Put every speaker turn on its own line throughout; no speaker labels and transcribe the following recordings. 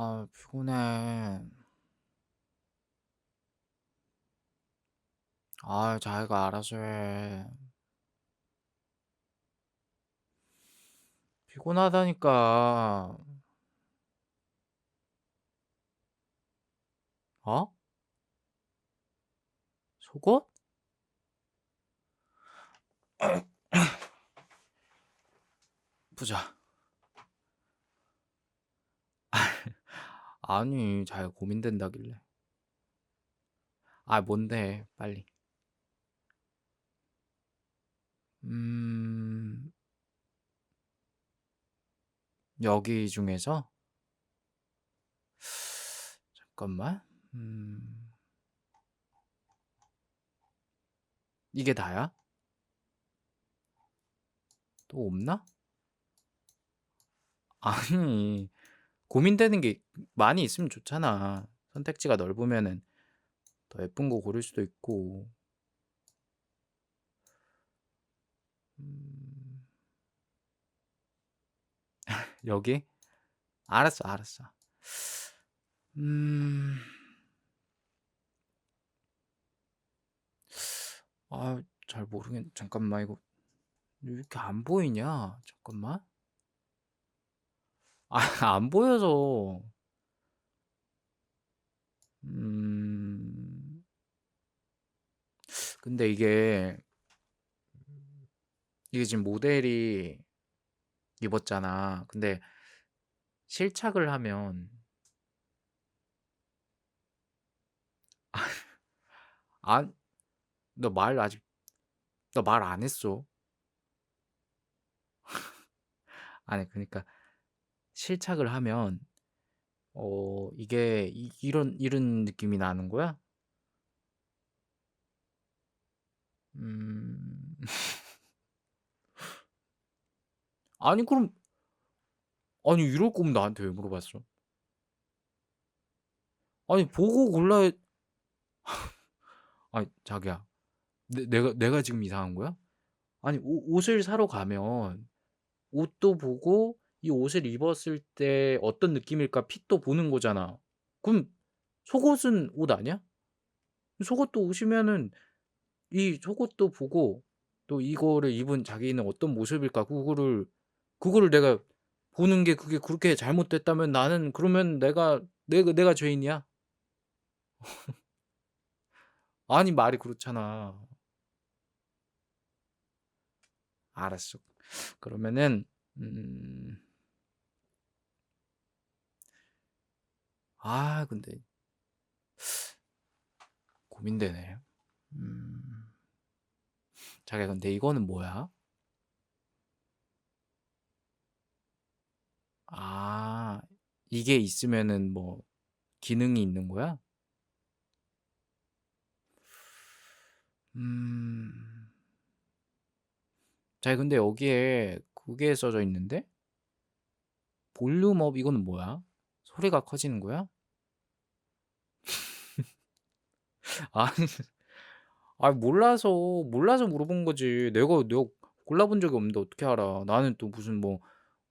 아, 피곤해. 아, 자기가 알아서 해. 피곤하다니까. 어? 속옷? 보자. 아니, 잘 고민된다길래. 아, 뭔데, 빨리. 음, 여기 중에서? 잠깐만. 음, 이게 다야? 또 없나? 아니, 고민되는 게 많이 있으면 좋잖아. 선택지가 넓으면은 더 예쁜 거 고를 수도 있고. 음, 여기? 알았어, 알았어. 음, 아, 잘 모르겠, 잠깐만, 이거 왜 이렇게 안 보이냐? 잠깐만. 아, 안 보여서. 음, 근데 이게, 이게 지금 모델이 입었잖아. 근데 실착을 하면, 안, 너 말 아직, 너 말 안 했어. 아니, 그러니까 실착을 하면, 어, 이게 이, 이런, 이런 느낌이 나는 거야? 음, 아니, 그럼, 아니, 이럴 거면 나한테 왜 물어봤어? 아니, 보고 골라야, 아니, 자기야. 내, 내가, 내가 지금 이상한 거야? 아니, 옷, 옷을 사러 가면 옷도 보고 이 옷을 입었을 때 어떤 느낌일까 핏도 보는 거잖아. 그럼 속옷은 옷 아니야? 속옷도 옷이면은 이 속옷도 보고 또 이거를 입은 자기는 어떤 모습일까 그거를 그거를 내가 보는 게 그게 그렇게 잘못됐다면 나는 그러면 내가 내가 내가 죄인이야? 아니 말이 그렇잖아. 알았어. 그러면은 음. 아, 근데 고민되네. 음. 자기야, 근데 이거는 뭐야? 아, 이게 있으면은 뭐 기능이 있는 거야? 음. 자기 근데 여기에 그게 써져 있는데? 볼륨업 이거는 뭐야? 소리가 커지는 거야? 아니, 아 몰라서 몰라서 물어본 거지. 내가 내가 골라본 적이 없는데 어떻게 알아? 나는 또 무슨 뭐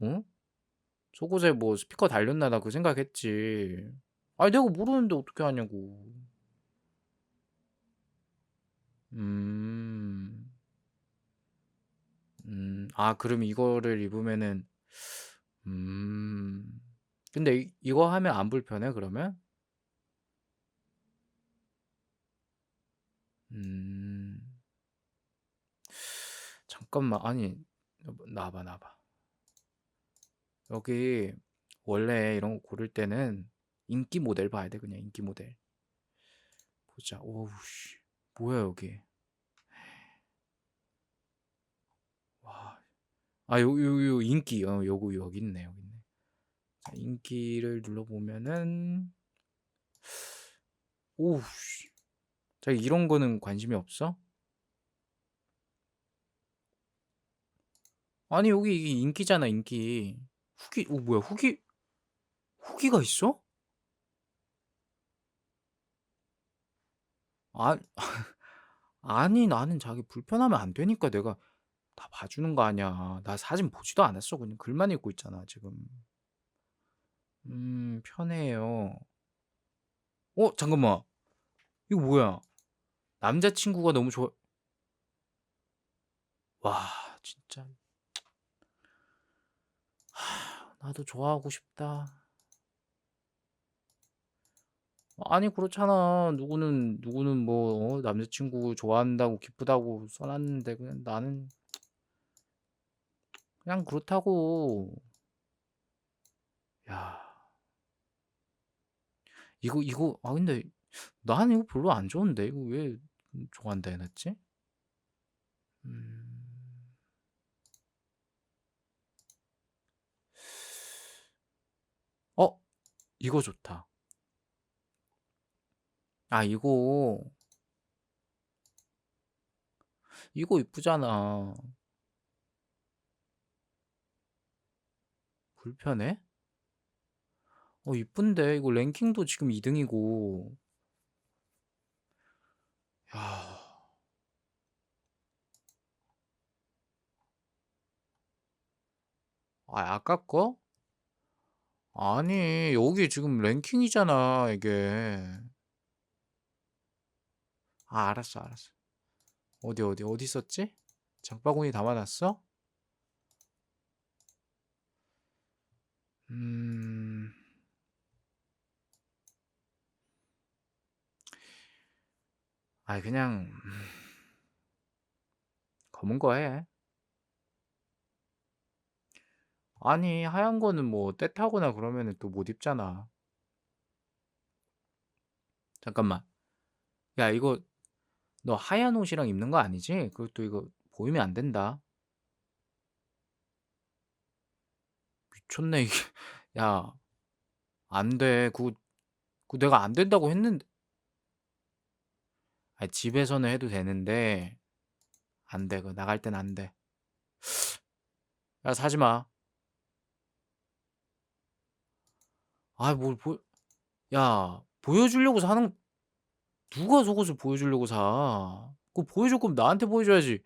어? 속옷에 뭐 스피커 달렸나 나 그 생각했지. 아니 내가 모르는데 어떻게 하냐고. 음. 음. 아, 그럼 이거를 입으면은 음. 근데 이, 이거 하면 안 불편해 그러면? 음. 잠깐만. 아니, 나봐, 나봐. 여기 원래 이런 거 고를 때는 인기 모델 봐야 돼. 그냥 인기 모델. 보자. 오우 씨. 뭐야, 여기. 와. 아, 요, 요, 요, 인기. 어, 요거, 여기 있네, 여기 있네. 자, 인기를 눌러보면은, 오우 씨. 자, 이런 거는 관심이 없어? 아니, 여기 이게 인기잖아, 인기. 후기, 오, 뭐야, 후기, 후기가 있어? 아, 아니, 나는 자기 불편하면 안 되니까 내가 다 봐주는 거 아니야. 나 사진 보지도 않았어. 그냥 글만 읽고 있잖아, 지금. 음 편해요. 어 잠깐만. 이거 뭐야? 남자친구가 너무 좋아 와 진짜. 나도 좋아하고 싶다. 아니 그렇잖아. 누구는 누구는 뭐 어 남자친구 좋아한다고 기쁘다고 써 놨는데 그냥 나는 그냥 그렇다고. 야. 이거 이거 아 근데 나는 이거 별로 안 좋은데 이거 왜음 좋아한다 해 놨지? 음. 어 이거 좋다. 아 이거 이거 이쁘잖아. 불편해? 어 이쁜데 이거 랭킹도 지금 2 등이고. 야. 아 아까 거? 아니 여기 지금 랭킹이잖아 이게. 아 알았어, 알았어. 어디, 어디, 어디 있었지? 장바구니 담아 놨어? 음. 아이 그냥 검은 거 해. 아니 하얀 거는 뭐 때 타거나 그러면은 또 못 입잖아. 잠깐만. 야 이거 너 하얀 옷이랑 입는 거 아니지? 그것도 이거 보이면 안 된다. 미쳤네 이게. 야. 안 돼. 그거 그거 내가 안 된다고 했는데 아이 집에서는 해도 되는데 안 돼. 그거 나갈 땐 안 돼. 야 사지 마. 아 뭘 보 야 보여주려고 사는 누가 속옷을 보여주려고 사. 그거 보여줄 거면 나한테 보여줘야지.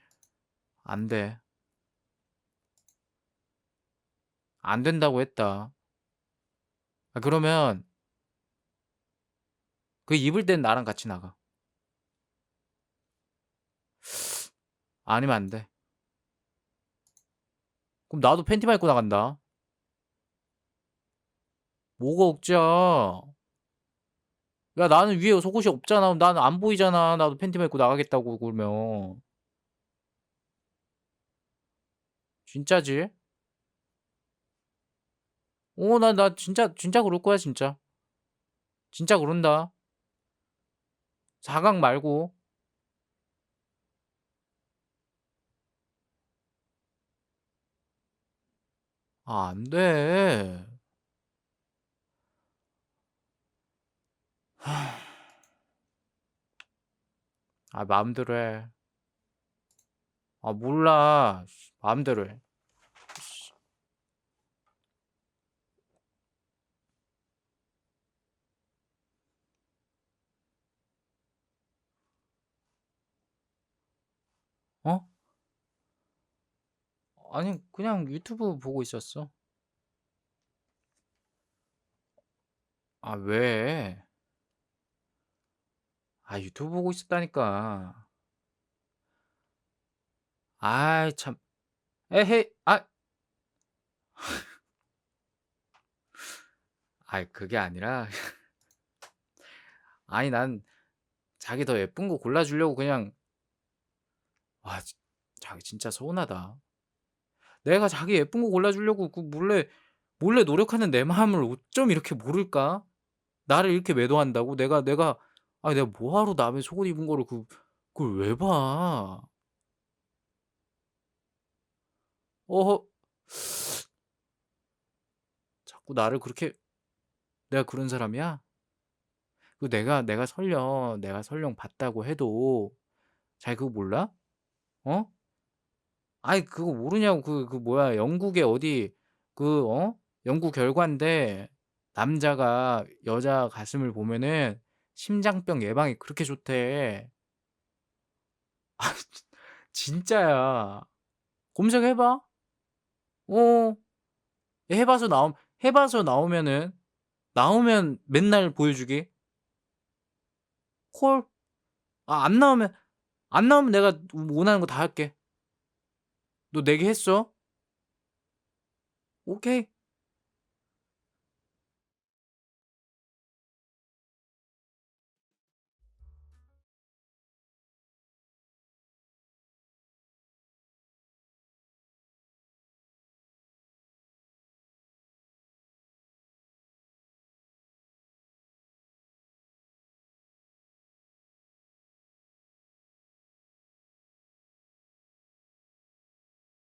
안 돼. 안 된다고 했다. 아 그러면 그 입을 땐 나랑 같이 나가. 아니면 안 돼. 그럼 나도 팬티만 입고 나간다. 뭐가 억지야. 야 나는 위에 속옷이 없잖아. 나는 안 보이잖아. 나도 팬티만 입고 나가겠다고 그러면. 진짜지? 어나나 진짜 진짜 그럴 거야 진짜. 진짜 그런다. 4강 말고. 아 안 돼. 아 마음대로 해. 아 몰라. 마음대로 해. 어? 아니 그냥 유튜브 보고 있었어. 아 왜? 아 유튜브 보고 있었다니까. 아이 참. 에헤이. 아. 아이 그게 아니라 아니 난 자기 더 예쁜 거 골라 주려고 그냥 와지 자기 진짜 서운하다. 내가 자기 예쁜 거 골라 주려고 그 몰래 몰래 노력하는 내 마음을 어쩜 이렇게 모를까? 나를 이렇게 매도한다고? 내가 내가 아니 내가 뭐하러 남의 속옷 입은 거를 그 그걸 왜 봐? 어허. 자꾸 나를 그렇게 내가 그런 사람이야? 그 내가 내가 설령 내가 설령 봤다고 해도 자기 그거 몰라? 어? 아이 그거 모르냐고 그 그 뭐야 영국의 어디 그 어? 연구 결과인데 남자가 여자 가슴을 보면은 심장병 예방에 그렇게 좋대. 아 진짜야. 검색해 봐. 어. 해 봐서 나옴 해 봐서 나오면은 나오면 맨날 보여주기? 콜? 아 안 나오면 안 나오면 내가 원하는 거 다 할게. 너 내게 했어? 오케이.